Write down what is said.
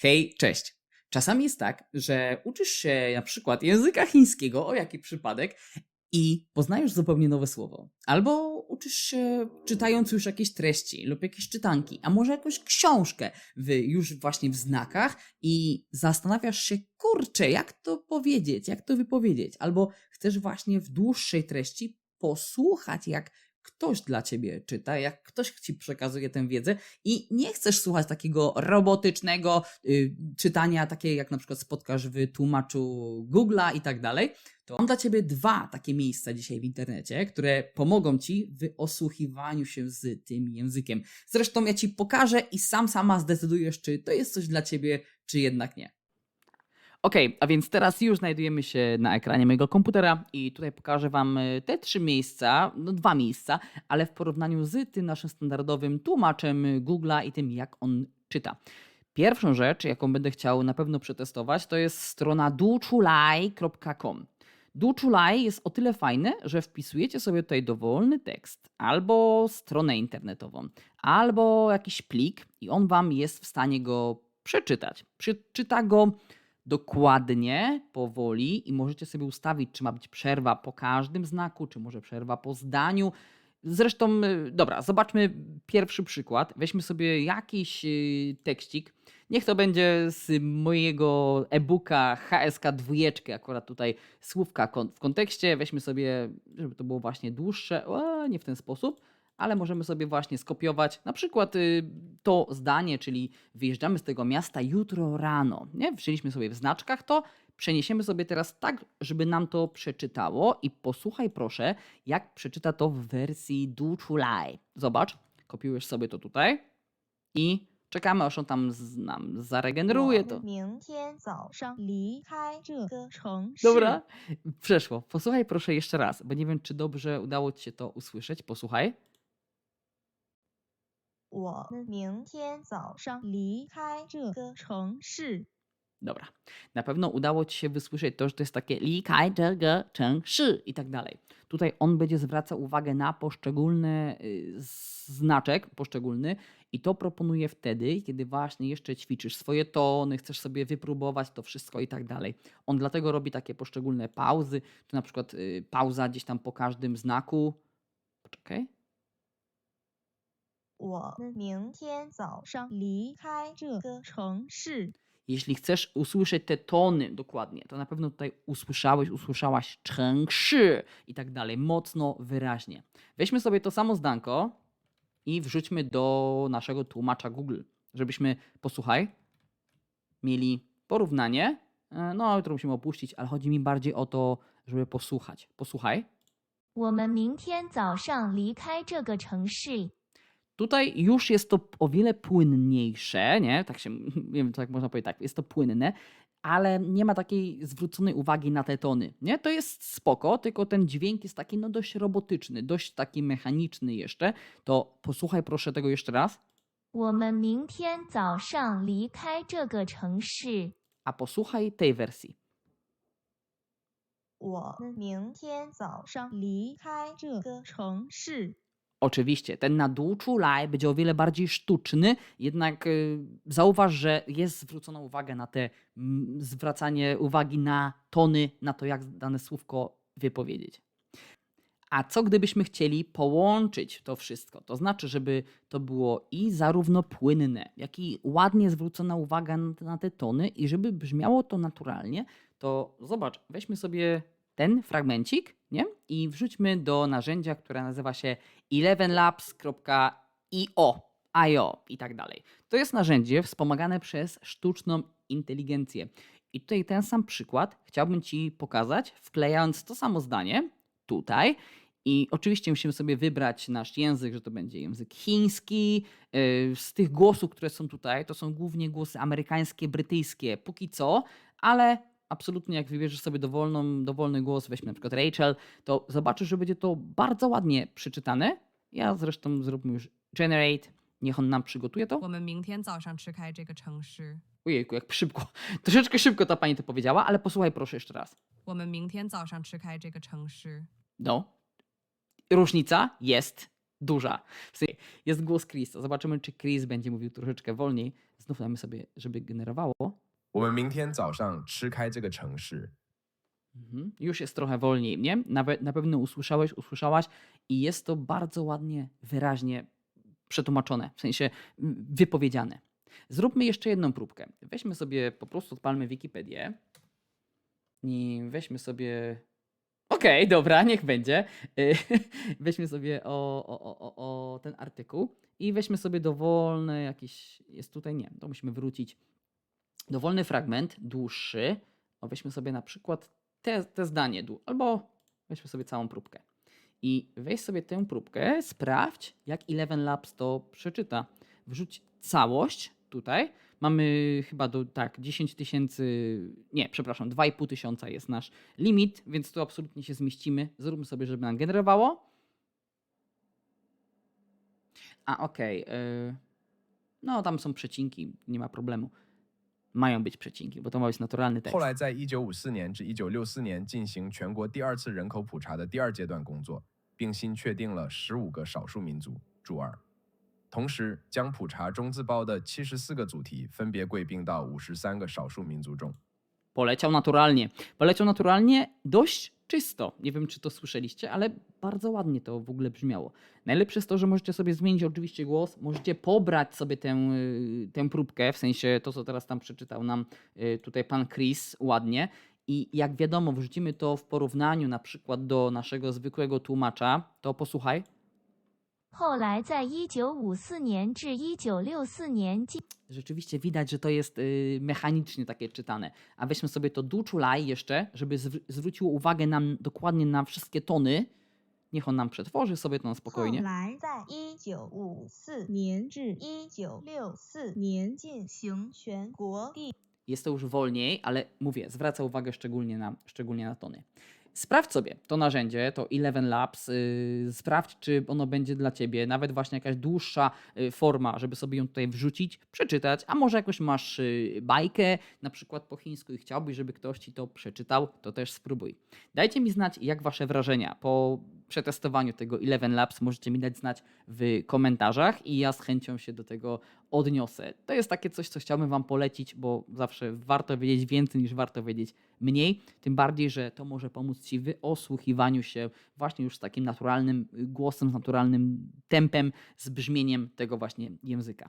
Hej, cześć. Czasami jest tak, że uczysz się na przykład języka chińskiego, o jaki przypadek, i poznajesz zupełnie nowe słowo. Albo uczysz się czytając już jakieś treści lub jakieś czytanki, a może jakąś książkę w, już właśnie w znakach i zastanawiasz się, kurczę, jak to powiedzieć, jak to wypowiedzieć. Albo chcesz właśnie w dłuższej treści posłuchać, jak ktoś dla ciebie czyta, jak ktoś ci przekazuje tę wiedzę i nie chcesz słuchać takiego robotycznego y, czytania, takie jak na przykład spotkasz w tłumaczu Google'a i tak dalej, to mam dla ciebie dwa takie miejsca dzisiaj w internecie, które pomogą ci w osłuchiwaniu się z tym językiem. Zresztą ja ci pokażę i sam sama zdecydujesz, czy to jest coś dla ciebie, czy jednak nie. Okej, a więc teraz już znajdujemy się na ekranie mojego komputera i tutaj pokażę Wam y, te trzy miejsca, no dwa miejsca, ale w porównaniu z tym naszym standardowym tłumaczem Google'a i tym, jak on czyta. Pierwszą rzecz, jaką będę chciał na pewno przetestować, to jest strona duchulai.com. Duchulai jest o tyle fajny, że wpisujecie sobie tutaj dowolny tekst, albo stronę internetową, albo jakiś plik i on Wam jest w stanie go przeczytać. Przeczyta go dokładnie, powoli i możecie sobie ustawić, czy ma być przerwa po każdym znaku, czy może przerwa po zdaniu. Zresztą, y, dobra, zobaczmy pierwszy przykład. Weźmy sobie jakiś y, tekstik. Niech to będzie z mojego e-booka HSK 2, akurat tutaj słówka w kontekście. Weźmy sobie, żeby to było właśnie dłuższe, o, nie w ten sposób, ale możemy sobie właśnie skopiować na przykład y, to zdanie, czyli wyjeżdżamy z tego miasta jutro rano. Nie? Wzięliśmy sobie w znaczkach to, przeniesiemy sobie teraz tak, żeby nam to przeczytało i posłuchaj proszę, jak przeczyta to w wersji du chulai. Zobacz, kopiujesz sobie to tutaj i czekamy, aż on tam z, nam zaregeneruje to. Dobra, przeszło. Posłuchaj proszę jeszcze raz, bo nie wiem, czy dobrze udało ci się to usłyszeć. Posłuchaj. 我们明天早上离开这个城市。 Dobra. Na pewno udało Ci się wysłyszeć to, że to jest takie li kai zhe ge cheng shi i tak dalej. Tutaj on będzie zwracał uwagę na poszczególny y, znaczek, poszczególny i to proponuje wtedy, kiedy właśnie jeszcze ćwiczysz swoje tony, chcesz sobie wypróbować to wszystko i tak dalej. On dlatego robi takie poszczególne pauzy, tu na przykład y, pauza gdzieś tam po każdym znaku. Poczekaj. 我们明天早上离开这个城市。 Jeśli chcesz usłyszeć te tony dokładnie, to na pewno tutaj usłyszałeś, usłyszałaś czększy i tak dalej, mocno, wyraźnie. Weźmy sobie to samo zdanko i wrzućmy do naszego tłumacza Google, żebyśmy, posłuchaj, mieli porównanie. E, No, to musimy opuścić, ale chodzi mi bardziej o to, żeby posłuchać. Posłuchaj. 我们明天早上离开这个城市。 Tutaj już jest to o wiele płynniejsze, nie? Tak się, nie wiem, tak można powiedzieć, tak, jest to płynne, ale nie ma takiej zwróconej uwagi na te tony, nie? To jest spoko, tylko ten dźwięk jest taki, no dość robotyczny, dość taki mechaniczny jeszcze. To posłuchaj proszę tego jeszcze raz, 我们明天早上离开这个城市。 a posłuchaj tej wersji. 我们明天早上离开这个城市。 Oczywiście, ten na Duchulai będzie o wiele bardziej sztuczny, jednak y, zauważ, że jest zwrócona uwaga na te, zwracanie uwagi na tony, na to, jak dane słówko wypowiedzieć. A co gdybyśmy chcieli połączyć to wszystko? To znaczy, żeby to było i zarówno płynne, jak i ładnie zwrócona uwaga na te tony i żeby brzmiało to naturalnie, to zobacz, weźmy sobie ten fragmencik nie? i wrzućmy do narzędzia, które nazywa się 11labs.io IO i tak dalej. To jest narzędzie wspomagane przez sztuczną inteligencję. I tutaj ten sam przykład chciałbym Ci pokazać, wklejając to samo zdanie tutaj. I oczywiście musimy sobie wybrać nasz język, że to będzie język chiński. Yy, Z tych głosów, które są tutaj, to są głównie głosy amerykańskie, brytyjskie, póki co, ale absolutnie jak wybierzesz sobie dowolną, dowolny głos, weźmy na przykład Rachel, to zobaczysz, że będzie to bardzo ładnie przeczytane. Ja zresztą zróbmy już generate, niech on nam przygotuje to. 我们明天早上吃开这个城市。 Ojejku, jak szybko. Troszeczkę szybko ta pani to powiedziała, ale posłuchaj proszę jeszcze raz. 我们明天早上吃开这个城市。 No. Różnica jest duża. W sensie Jest głos Chrisa. Zobaczymy, czy Chris będzie mówił troszeczkę wolniej. Znów damy sobie, żeby generowało. 我们明天早上吃开这个城市。 Mhm. Już jest trochę wolniej, nie? Nawet na pewno usłyszałeś, usłyszałaś i jest to bardzo ładnie, wyraźnie przetłumaczone, w sensie mm, wypowiedziane. Zróbmy jeszcze jedną próbkę. Weźmy sobie, po prostu odpalmy Wikipedię i weźmy sobie... Okej, dobra, niech będzie. Y, Weźmy sobie o, o, o, o, o ten artykuł i weźmy sobie dowolny jakiś... Jest tutaj? Nie, to musimy wrócić. Dowolny fragment, dłuższy. O, weźmy sobie na przykład te, te zdanie, albo weźmy sobie całą próbkę. I weź sobie tę próbkę, sprawdź, jak Eleven Labs to przeczyta. Wrzuć całość tutaj. Mamy chyba do, tak, 10 tysięcy, nie, przepraszam, 2,5 tysiąca jest nasz limit, więc tu absolutnie się zmieścimy. Zróbmy sobie, żeby nam generowało. A, okej. y, no, tam są przecinki, nie ma problemu. Mają być przecinki, bo to ma być naturalny tekst. 后来在一九五四年至一九六四年进行全国第二次人口普查的第二阶段工作，并新确定了十五个少数民族（注二），同时将普查中字包的七十四个主题分别归并到五十三个少数民族中。Poleciał naturalnie. Poleciał naturalnie dość czysto. Nie wiem, czy to słyszeliście, ale bardzo ładnie to w ogóle brzmiało. Najlepsze jest to, że możecie sobie zmienić oczywiście głos, możecie pobrać sobie tę, y, tę próbkę, w sensie to, co teraz tam przeczytał nam y, tutaj pan Chris ładnie. I jak wiadomo, wrzucimy to w porównaniu na przykład do naszego zwykłego tłumacza, to posłuchaj. 后来在一九五四年至一九六四年进 Rzeczywiście widać, że to jest y, mechanicznie takie czytane. A weźmy sobie to duczulaj jeszcze, żeby zwr- zwróciło uwagę nam dokładnie na wszystkie tony. Niech on nam przetworzy sobie to na 后 spokojnie. 来在一九五四年至一九六四年进行全国第 Jest to już wolniej, ale mówię, zwraca uwagę szczególnie na, szczególnie na tony. Sprawdź sobie to narzędzie, to Eleven Labs, yy, sprawdź, czy ono będzie dla Ciebie, nawet właśnie jakaś dłuższa yy, forma, żeby sobie ją tutaj wrzucić, przeczytać, a może jakoś masz yy, bajkę, na przykład po chińsku i chciałbyś, żeby ktoś Ci to przeczytał, to też spróbuj. Dajcie mi znać, jak Wasze wrażenia po przetestowaniu tego Eleven Labs, możecie mi dać znać w komentarzach i ja z chęcią się do tego odniosę. To jest takie coś, co chciałbym Wam polecić, bo zawsze warto wiedzieć więcej niż warto wiedzieć mniej. Tym bardziej, że to może pomóc Ci w osłuchiwaniu się właśnie już z takim naturalnym głosem, z naturalnym tempem, z brzmieniem tego właśnie języka.